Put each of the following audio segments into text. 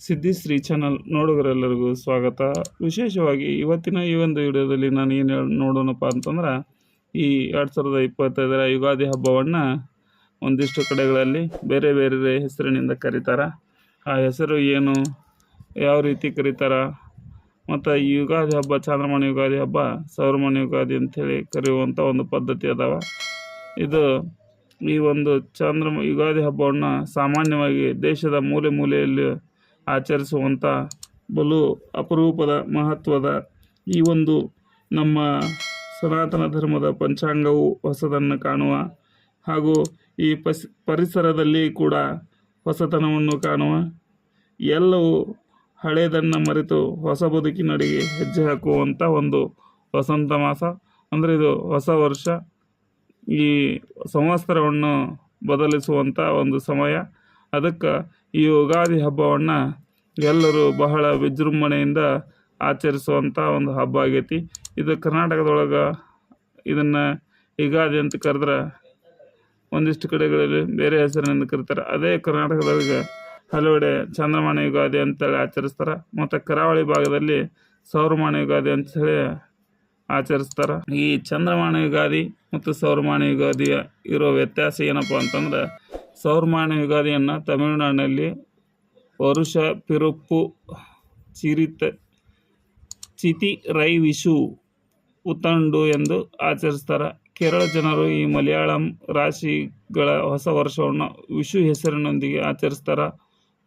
ಸಿದ್ಧಿಶ್ರೀ channel ನೋಡುಗರೆಲ್ಲರಿಗೂ ಸ್ವಾಗತ. ವಿಶೇಷವಾಗಿ ಇವತ್ತಿನ ಈ ಒಂದು ವಿಡಿಯೋದಲ್ಲಿ ನಾನು ಏನು ನೋಡೋಣಪ್ಪ ಅಂತಂದ್ರೆ, ಈ ಎರಡು ಸಾವಿರದ ಇಪ್ಪತ್ತೈದರ ಯುಗಾದಿ ಹಬ್ಬವನ್ನು ಒಂದಿಷ್ಟು ಕಡೆಗಳಲ್ಲಿ ಬೇರೆ ಬೇರೆ ಹೆಸರಿನಿಂದ ಕರೀತಾರೆ. ಆ ಹೆಸರು ಏನು, ಯಾವ ರೀತಿ ಕರೀತಾರ, ಮತ್ತು ಈ ಯುಗಾದಿ ಹಬ್ಬ, ಚಾಂದ್ರಮಾನ ಯುಗಾದಿ ಹಬ್ಬ, ಸೌರಮಾನ ಯುಗಾದಿ ಅಂಥೇಳಿ ಕರೆಯುವಂಥ ಒಂದು ಪದ್ಧತಿ ಅದಾವ. ಇದು ಈ ಒಂದು ಚಂದ್ರ ಯುಗಾದಿ ಹಬ್ಬವನ್ನು ಸಾಮಾನ್ಯವಾಗಿ ದೇಶದ ಮೂಲೆ ಮೂಲೆಯಲ್ಲಿ ಆಚರಿಸುವಂಥ ಬಲು ಅಪರೂಪದ ಮಹತ್ವದ ಈ ಒಂದು ನಮ್ಮ ಸನಾತನ ಧರ್ಮದ ಪಂಚಾಂಗವು ಹೊಸದನ್ನು ಕಾಣುವ ಹಾಗೂ ಈ ಪಸ್, ಪರಿಸರದಲ್ಲಿ ಕೂಡ ಹೊಸತನವನ್ನು ಕಾಣುವ ಎಲ್ಲವೂ ಹಳೆಯದನ್ನು ಮರೆತು ಹೊಸ ಬದುಕಿನಡಿಗೆ ಹೆಜ್ಜೆ ಹಾಕುವಂಥ ಒಂದು ವಸಂತ ಮಾಸ. ಅಂದರೆ ಇದು ಹೊಸ ವರ್ಷ. ಈ ಸಂವತ್ಸರವನ್ನು ಬದಲಿಸುವಂಥ ಒಂದು ಸಮಯ. ಅದಕ್ಕೆ ಈ ಯುಗಾದಿ ಹಬ್ಬವನ್ನು ಎಲ್ಲರೂ ಬಹಳ ವಿಜೃಂಭಣೆಯಿಂದ ಆಚರಿಸುವಂಥ ಒಂದು ಹಬ್ಬ ಆಗೈತಿ. ಇದು ಕರ್ನಾಟಕದೊಳಗೆ ಇದನ್ನು ಯುಗಾದಿ ಅಂತ ಕರೆದ್ರೆ ಒಂದಿಷ್ಟು ಕಡೆಗಳಲ್ಲಿ ಬೇರೆ ಹೆಸರಿನಿಂದ ಕರೀತಾರೆ. ಅದೇ ಕರ್ನಾಟಕದೊಳಗೆ ಹಲವೆಡೆ ಚಂದ್ರಮಾನ ಯುಗಾದಿ ಅಂತೇಳಿ ಆಚರಿಸ್ತಾರೆ. ಮತ್ತು ಕರಾವಳಿ ಭಾಗದಲ್ಲಿ ಸೌರಮಾನ ಯುಗಾದಿ ಅಂತೇಳಿ ಆಚರಿಸ್ತಾರೆ. ಈ ಚಂದ್ರಮಾನ ಯುಗಾದಿ ಮತ್ತು ಸೌರಮಾನ ಯುಗಾದಿ ಇರೋ ವ್ಯತ್ಯಾಸ ಏನಪ್ಪ ಅಂತಂದ್ರೆ, ಸೌರಮಾನ ಯುಗಾದಿಯನ್ನು ತಮಿಳುನಾಡಿನಲ್ಲಿ ವರುಷ ಪಿರುಪ್ಪು ಚಿರಿತ ಚಿತಿ ರೈ ವಿಶು ಉತ್ತಂಡು ಎಂದು ಆಚರಿಸ್ತಾರೆ. ಕೇರಳ ಜನರು ಈ ಮಲಯಾಳಂ ರಾಶಿಗಳ ಹೊಸ ವರ್ಷವನ್ನು ವಿಷು ಹೆಸರಿನೊಂದಿಗೆ ಆಚರಿಸ್ತಾರೆ.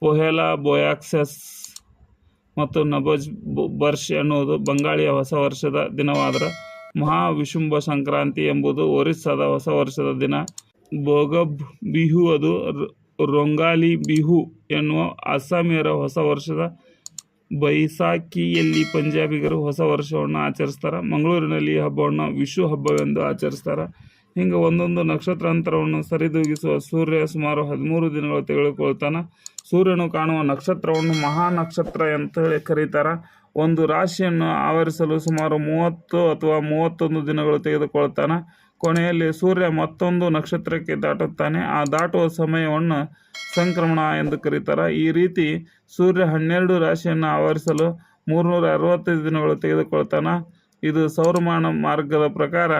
ಪೊಹೆಲಾ ಬೊಯಾಕ್ಸಸ್ ಮತ್ತು ನಬಜ್ ಬರ್ಷ್ ಎನ್ನುವುದು ಬಂಗಾಳಿಯ ಹೊಸ ವರ್ಷದ ದಿನವಾದರೆ ಮಹಾವಿಶುಂಭ ಸಂಕ್ರಾಂತಿ ಎಂಬುದು ಒರಿಸ್ಸಾದ ಹೊಸ ವರ್ಷದ ದಿನ. ಭೋಗಬ್ ಬಿಹು ಅದು ರೊಂಗಾಲಿ ಬಿಹು ಎನ್ನುವ ಅಸ್ಸಾಮಿಯರ ಹೊಸ ವರ್ಷದ ಬೈಸಾಖಿಯಲ್ಲಿ ಪಂಜಾಬಿಗರು ಹೊಸ ವರ್ಷವನ್ನು ಆಚರಿಸ್ತಾರೆ. ಮಂಗಳೂರಿನಲ್ಲಿ ಈ ಹಬ್ಬವನ್ನು ವಿಶು ಹಬ್ಬವೆಂದು ಆಚರಿಸ್ತಾರೆ. ಹಿಂಗೆ ಒಂದೊಂದು ನಕ್ಷತ್ರಾಂತರವನ್ನು ಸರಿದೂಗಿಸುವ ಸೂರ್ಯ ಸುಮಾರು ಹದಿಮೂರು ದಿನಗಳು ತೆಗೆದುಕೊಳ್ತಾನೆ. ಸೂರ್ಯನು ಕಾಣುವ ನಕ್ಷತ್ರವನ್ನು ಮಹಾ ನಕ್ಷತ್ರ ಅಂತ ಹೇಳಿ ಕರೀತಾರೆ. ಒಂದು ರಾಶಿಯನ್ನು ಆವರಿಸಲು ಸುಮಾರು ಮೂವತ್ತು ಅಥವಾ ಮೂವತ್ತೊಂದು ದಿನಗಳು ತೆಗೆದುಕೊಳ್ತಾನೆ. ಕೊನೆಯಲ್ಲಿ ಸೂರ್ಯ ಮತ್ತೊಂದು ನಕ್ಷತ್ರಕ್ಕೆ ದಾಟುತ್ತಾನೆ. ಆ ದಾಟುವ ಸಮಯವನ್ನು ಸಂಕ್ರಮಣ ಎಂದು ಕರೀತಾರೆ. ಈ ರೀತಿ ಸೂರ್ಯ ಹನ್ನೆರಡು ರಾಶಿಯನ್ನು ಆವರಿಸಲು ಮೂರುನೂರ ಅರವತ್ತೈದು ದಿನಗಳು ತೆಗೆದುಕೊಳ್ತಾನೆ. ಇದು ಸೌರಮಾನ ಮಾರ್ಗದ ಪ್ರಕಾರ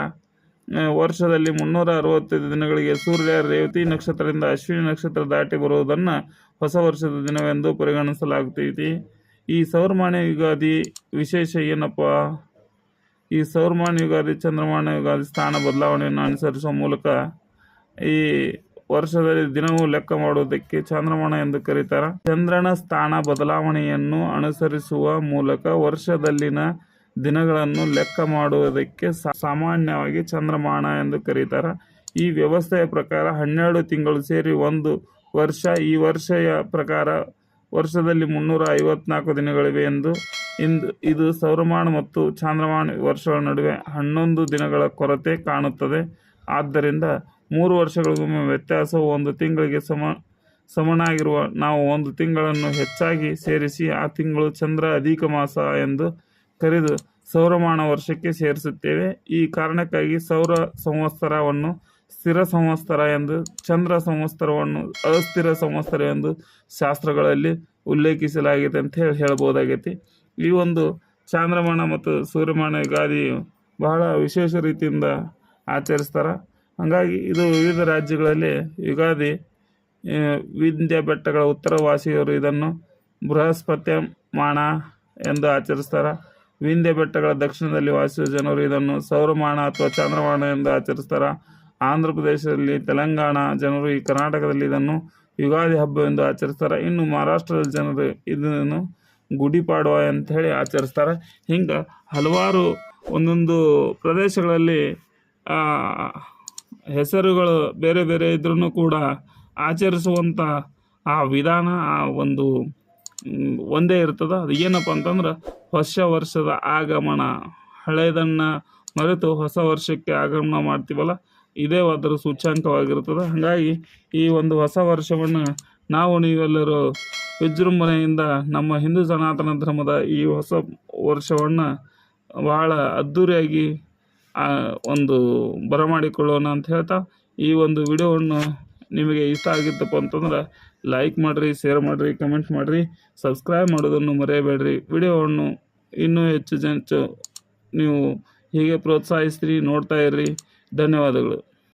ವರ್ಷದಲ್ಲಿ ಮುನ್ನೂರ ಅರವತ್ತೈದು ದಿನಗಳಿಗೆ ಸೂರ್ಯ, ರೇವತಿ ನಕ್ಷತ್ರದಿಂದ ಅಶ್ವಿನಿ ನಕ್ಷತ್ರ ದಾಟಿ ಬರುವುದನ್ನು ಹೊಸ ವರ್ಷದ ದಿನವೆಂದು ಪರಿಗಣಿಸಲಾಗುತ್ತೈತಿ. ಈ ಸೌರಮಾನ ಯುಗಾದಿ ವಿಶೇಷ ಏನಪ್ಪ? ಈ ಸೌರಮಾನ ಯುಗಾದಿ, ಚಂದ್ರಮಾನ ಯುಗಾದಿ ಸ್ಥಾನ ಬದಲಾವಣೆಯನ್ನು ಅನುಸರಿಸುವ ಮೂಲಕ ಈ ವರ್ಷದಲ್ಲಿ ದಿನವೂ ಲೆಕ್ಕ ಮಾಡುವುದಕ್ಕೆ ಚಂದ್ರಮಾನ ಎಂದು ಕರೀತಾರೆ. ಚಂದ್ರನ ಸ್ಥಾನ ಬದಲಾವಣೆಯನ್ನು ಅನುಸರಿಸುವ ಮೂಲಕ ವರ್ಷದಲ್ಲಿನ ದಿನಗಳನ್ನು ಲೆಕ್ಕ ಮಾಡುವುದಕ್ಕೆ ಸಾಮಾನ್ಯವಾಗಿ ಚಂದ್ರಮಾನ ಎಂದು ಕರೀತಾರೆ. ಈ ವ್ಯವಸ್ಥೆಯ ಪ್ರಕಾರ ಹನ್ನೆರಡು ತಿಂಗಳು ಸೇರಿ ಒಂದು ವರ್ಷ. ಈ ವರ್ಷಯ ಪ್ರಕಾರ ವರ್ಷದಲ್ಲಿ ಮುನ್ನೂರ ಐವತ್ನಾಲ್ಕು ದಿನಗಳಿವೆ ಎಂದು ಇಂದು ಇದು ಸೌರಮಾನ ಮತ್ತು ಚಾಂದ್ರಮಾನ ವರ್ಷಗಳ ನಡುವೆ ಹನ್ನೊಂದು ದಿನಗಳ ಕೊರತೆ ಕಾಣುತ್ತದೆ. ಆದ್ದರಿಂದ ಮೂರು ವರ್ಷಗಳಿಗೊಮ್ಮೆ ವ್ಯತ್ಯಾಸವು ಒಂದು ತಿಂಗಳಿಗೆ ಸಮ, ಸಮನಾಗಿರುವ ನಾವು ಒಂದು ತಿಂಗಳನ್ನು ಹೆಚ್ಚಾಗಿ ಸೇರಿಸಿ ಆ ತಿಂಗಳು ಚಂದ್ರ ಅಧಿಕ ಮಾಸ ಎಂದು ಕರೆದು ಸೌರಮಾನ ವರ್ಷಕ್ಕೆ ಸೇರಿಸುತ್ತೇವೆ. ಈ ಕಾರಣಕ್ಕಾಗಿ ಸೌರ ಸಂವತ್ಸರವನ್ನು ಸ್ಥಿರ ಸಂವತ್ಸರ ಎಂದು, ಚಂದ್ರ ಸಂವತ್ಸರವನ್ನು ಅಸ್ಥಿರ ಸಂವತ್ಸರ ಎಂದು ಶಾಸ್ತ್ರಗಳಲ್ಲಿ ಉಲ್ಲೇಖಿಸಲಾಗಿದೆ ಅಂತ ಹೇಳಿ ಹೇಳ್ಬೋದಾಗೈತಿ. ಈ ಒಂದು ಚಾಂದ್ರಮಾನ ಮತ್ತು ಸೂರ್ಯಮಾನ ಯುಗಾದಿ ಬಹಳ ವಿಶೇಷ ರೀತಿಯಿಂದ ಆಚರಿಸ್ತಾರೆ. ಹಾಗಾಗಿ ಇದು ವಿವಿಧ ರಾಜ್ಯಗಳಲ್ಲಿ ಯುಗಾದಿ ವಿಧ್ಯ ಬೆಟ್ಟಗಳ ಉತ್ತರವಾಸಿಯವರು ಇದನ್ನು ಬೃಹಸ್ಪತ್ಯ ಮಾಣ ಎಂದು ಆಚರಿಸ್ತಾರೆ. ವಿಂಧ್ಯ ಬೆಟ್ಟಗಳ ದಕ್ಷಿಣದಲ್ಲಿ ವಾಸಿಸುವ ಜನರು ಇದನ್ನು ಸೌರಮಾನ ಅಥವಾ ಚಾಂದ್ರಮಾನ ಎಂದು ಆಚರಿಸ್ತಾರೆ. ಆಂಧ್ರ ಪ್ರದೇಶದಲ್ಲಿ ತೆಲಂಗಾಣ ಜನರು ಈ ಕರ್ನಾಟಕದಲ್ಲಿ ಇದನ್ನು ಯುಗಾದಿ ಹಬ್ಬವೆಂದು ಆಚರಿಸ್ತಾರೆ. ಇನ್ನು ಮಹಾರಾಷ್ಟ್ರದ ಜನರು ಇದನ್ನು ಗುಡಿಪಾಡ್ವ ಅಂತ ಹೇಳಿ ಆಚರಿಸ್ತಾರೆ. ಹಿಂಗೆ ಹಲವಾರು ಒಂದೊಂದು ಪ್ರದೇಶಗಳಲ್ಲಿ ಹೆಸರುಗಳು ಬೇರೆ ಬೇರೆ ಇದ್ರೂ ಕೂಡ ಆಚರಿಸುವಂಥ ಆ ವಿಧಾನ, ಆ ಒಂದು ಒಂದೇ ಇರ್ತದೆ. ಅದು ಏನಪ್ಪ ಅಂತಂದ್ರೆ ಹೊಸ ವರ್ಷದ ಆಗಮನ ಹಳೆಯದನ್ನು ಮರೆತು ಹೊಸ ವರ್ಷಕ್ಕೆ ಆಗಮನ ಮಾಡ್ತೀವಲ್ಲ ಇದೇ ಅದರ ಸೂಚ್ಯಾಂಕವಾಗಿರುತ್ತದೆ. ಹಾಗಾಗಿ ಈ ಒಂದು ಹೊಸ ವರ್ಷವನ್ನು ನಾವು ನೀವೆಲ್ಲರೂ ವಿಜೃಂಭಣೆಯಿಂದ ನಮ್ಮ ಹಿಂದೂ ಸನಾತನ ಧರ್ಮದ ಈ ಹೊಸ ವರ್ಷವನ್ನು ಬಹಳ ಅದ್ಧೂರಿಯಾಗಿ ಒಂದು ಬರಮಾಡಿಕೊಳ್ಳೋಣ ಅಂತ ಹೇಳ್ತಾ ಈ ಒಂದು ವಿಡಿಯೋವನ್ನು ನಿಮಗೆ ಇಷ್ಟ ಆಗಿತ್ತಪ್ಪ ಅಂತಂದ್ರೆ ಲೈಕ್ ಮಾಡಿರಿ, ಶೇರ್ ಮಾಡಿರಿ, ಕಮೆಂಟ್ ಮಾಡಿರಿ, ಸಬ್ಸ್ಕ್ರೈಬ್ ಮಾಡೋದನ್ನು ಮರೆಯಬೇಡ್ರಿ. ವಿಡಿಯೋವನ್ನು ಇನ್ನೂ ಹೆಚ್ಚು ಜನ ನೀವು ಹೀಗೆ ಪ್ರೋತ್ಸಾಹಿಸ್ರಿ ನೋಡ್ತಾ ಇರ್ರಿ. ಧನ್ಯವಾದಗಳು.